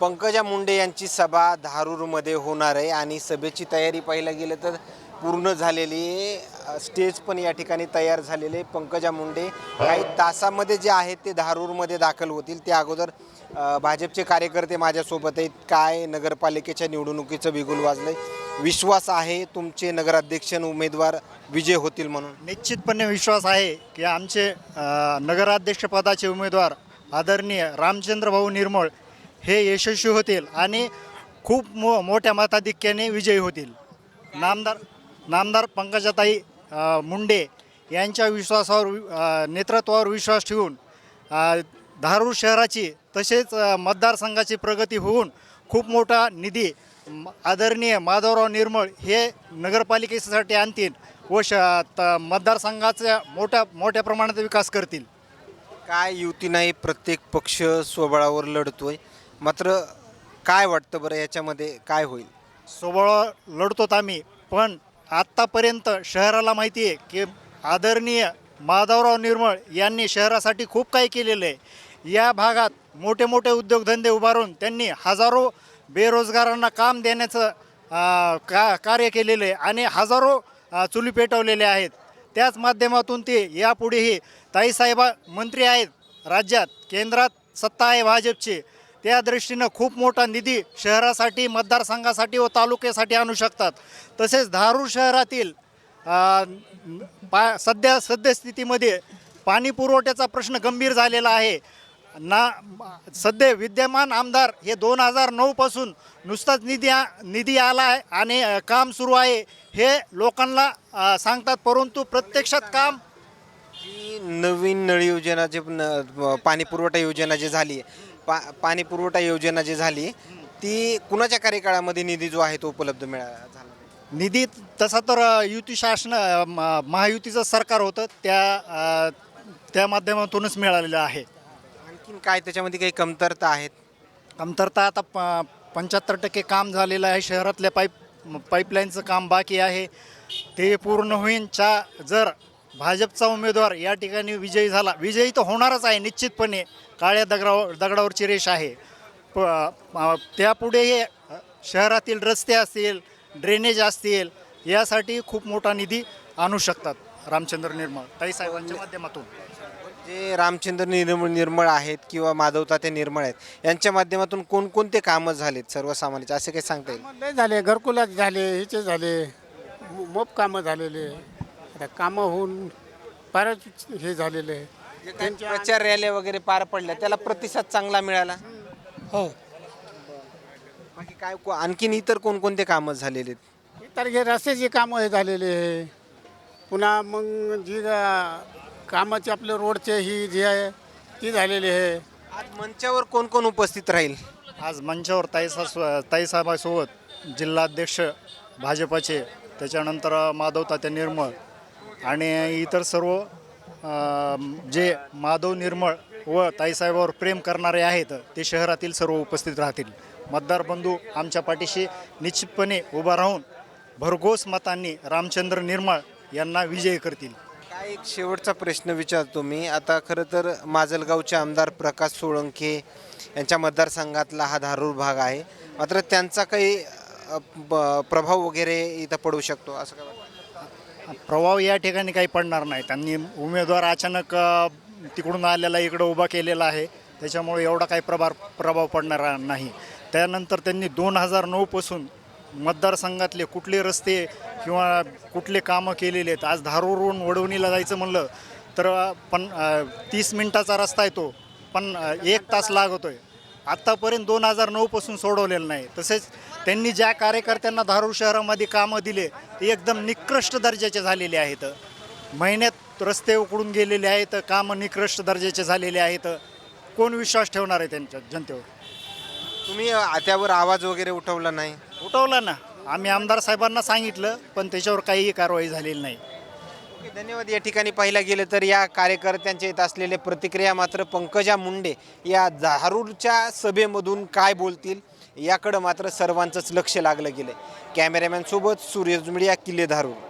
पंकजा मुंडे यांची सभा धारूरमध्ये होणार आहे आणि सभेची तयारी पाहायला गेलं तर पूर्ण झालेली स्टेज पण या ठिकाणी तयार झालेले आहे. पंकजा मुंडे काही तासामध्ये जे आहेत ते धारूरमध्ये दाखल होतील. त्या अगोदर भाजपचे कार्यकर्ते माझ्यासोबत आहेत. काय नगरपालिकेच्या निवडणुकीचं बिगुल वाजलंय. विश्वास आहे तुमचे नगराध्यक्ष उमेदवार विजय होतील म्हणून. निश्चितपणे विश्वास आहे की आमचे नगराध्यक्षपदाचे उमेदवार आदरणीय रामचंद्र भाऊ निर्मळ हे यशस्वी होतील आणि खूप मो मोठ्या मताधिक्याने विजयी होतील. नामदार नामदार पंकजाताई मुंडे यांच्या विश्वासावर नेतृत्वावर विश्वास ठेवून धारूर शहराची तसेच मतदारसंघाची प्रगती होऊन खूप मोठा निधी आदरणीय माधवराव निर्मळ हे नगरपालिकेसाठी आणतील व श त- मतदारसंघाचा मोठ्या मोठ्या प्रमाणात विकास करतील. काय युती नाही प्रत्येक पक्ष स्वबळावर लढतोय. मात्र काय वाटतं बरं याच्यामध्ये? काय होईल? सोबळ लढतोत आम्ही पण आत्तापर्यंत शहराला माहिती आहे की आदरणीय माधवराव निर्मळ यांनी शहरासाठी खूप काही केलेलं आहे. या भागात मोठे मोठे उद्योगधंदे उभारून त्यांनी हजारो बेरोजगारांना काम देण्याचं का कार्य केलेलं आहे आणि हजारो चुली पेटवलेले आहेत. त्याच माध्यमातून ते यापुढेही ताईसाहेबा मंत्री आहेत. राज्यात केंद्रात सत्ता आहे भाजपची. त्या दृष्टीनं खूप मोठा निधी शहरासाठी मतदारसंघासाठी व तालुक्यासाठी आणू शकतात. तसेच धारूर शहरातील पा सध्या सद्यस्थितीमध्ये पाणी पुरवठ्याचा प्रश्न गंभीर झालेला आहे. ना सध्या विद्यमान आमदार हे दोन हजार नऊपासून नुसताच निधी आ निधी आला आहे आणि काम सुरू आहे. हे लोकांना सांगतात परंतु प्रत्यक्षात काम नवीन नळ योजना जे न- पाणी पुरवठा योजना जी झाली पा पाणी पुरवठा योजना जी झाली ती कुणाच्या कार्यकाळामध्ये निधी जो आहे तो उपलब्ध मिळा झाला? निधी तसा तर अ, युती शासन अ, म- महायुतीचं सरकार होतं त्या अ, त्या माध्यमातूनच मिळालेलं आहे. आणखीन काय त्याच्यामध्ये काही कमतरता आहेत? कमतरता आता प पंच्याहत्तर टक्के काम झालेलं आहे शहरातल्या पाईप पाईपलाईनचं काम बाकी आहे. ते पूर्ण होईन चा जर भाजपचा उमेदवार या ठिकाणी विजयी झाला. विजयी तर होणारच आहे निश्चितपणे. काळ्या दगडावर दगडावरची रेष आहे. प अ, त्यापुढे हे अ, शहरातील रस्ते असतील ड्रेनेज असतील यासाठी खूप मोठा निधी आणू शकतात रामचंद्र निर्मळ. ताईसाहेबांच्या माध्यमातून. जे रामचंद्र निर्मळ निर्मळ आहेत किंवा माधव तात्या निर्मळ आहेत यांच्या माध्यमातून कोणकोणते कामं झालेत सर्वसामान्य असे काही सांगता येईल? लय झाले घरकुलात झाले हिचे झाले मो- मोप कामं झालेले. आता कामं होऊन फारच हे झालेले काही प्रचार रॅल्या वगैरे पार पडल्या त्याला प्रतिसाद चांगला मिळाला? हो. बाकी काय को- आणखीन इतर कोणकोणते कामं झालेले आहेत? इतर हे रस्त्याची कामं हे झालेले आहे. पुन्हा मग जी कामाची आपले रोडचे ही जी आहे ती झालेली आहे. आज मंचावर कोण कोण उपस्थित राहील? आज मंचावर ताईसा ताईसाहेबासोबत जिल्हाध्यक्ष भाजपाचे त्याच्यानंतर माधव तात्या निर्मळ आणि इतर सर्व जे माधव निर्मळ व ताईसाहेबावर प्रेम करणारे आहेत ते शहरातील सर्व उपस्थित राहतील. मतदार बंधू आमच्या पाठीशी निश्चितपणे उभा राहून भरघोस मतांनी रामचंद्र निर्मळ यांना विजयी करतील. काय एक शेवटचा प्रश्न विचारतो मी आता खरं तर माजलगावचे आमदार प्रकाश सोळंके यांच्या मतदारसंघातला हा धारूर भाग आहे. मात्र त्यांचा काही ब- प्रभाव वगैरे इथं पडू शकतो असं काय प्रभाव या ठिकाणी काही पडणार नाही. त्यांनी उमेदवार अचानक तिकडून आलेला इकडं उभा केलेला आहे. त्याच्यामुळे एवढा काही प्रभार प्रभाव पडणार नाही. त्यानंतर त्यांनी दोन हजार नऊपासून मतदारसंघातले कुठले रस्ते किंवा कुठले कामं केलेले आहेत आज धारूरहून वडवणीला जायचं म्हणलं तर पण तीस मिनटाचा रस्ता आहे तो पण एक तास लागतोय. आत्तापर्यंत दोन हजार नऊपासून सोडवलेलं नाही. तसेच त्यांनी ज्या कार्यकर्त्यांना धारूर शहरामध्ये कामं दिले ते एकदम निकृष्ट दर्जाचे झालेले आहेत. महिन्यात रस्ते उकडून गेलेले आहेत कामं निकृष्ट दर्जाचे झालेले आहेत. कोण विश्वास ठेवणार आहे त्यांच्या जनतेवर? तुम्ही त्यावर आवाज वगैरे उठवला नाही? उठवला ना. आम्ही आमदार साहेबांना सांगितलं पण त्याच्यावर काहीही कारवाई झालेली नाही. धन्यवाद. या ठिकाणी पाहिलं गेलं तर या कार्यकर्त्यांच्या येत असलेल्या प्रतिक्रिया मात्र पंकजा मुंडे या धारूरच्या सभेमधून काय बोलतील याकडं मात्र सर्वांचंच लक्ष लागलं गेलं कॅमेरामॅनसोबत सूर्य मीडिया किल्ले धारूर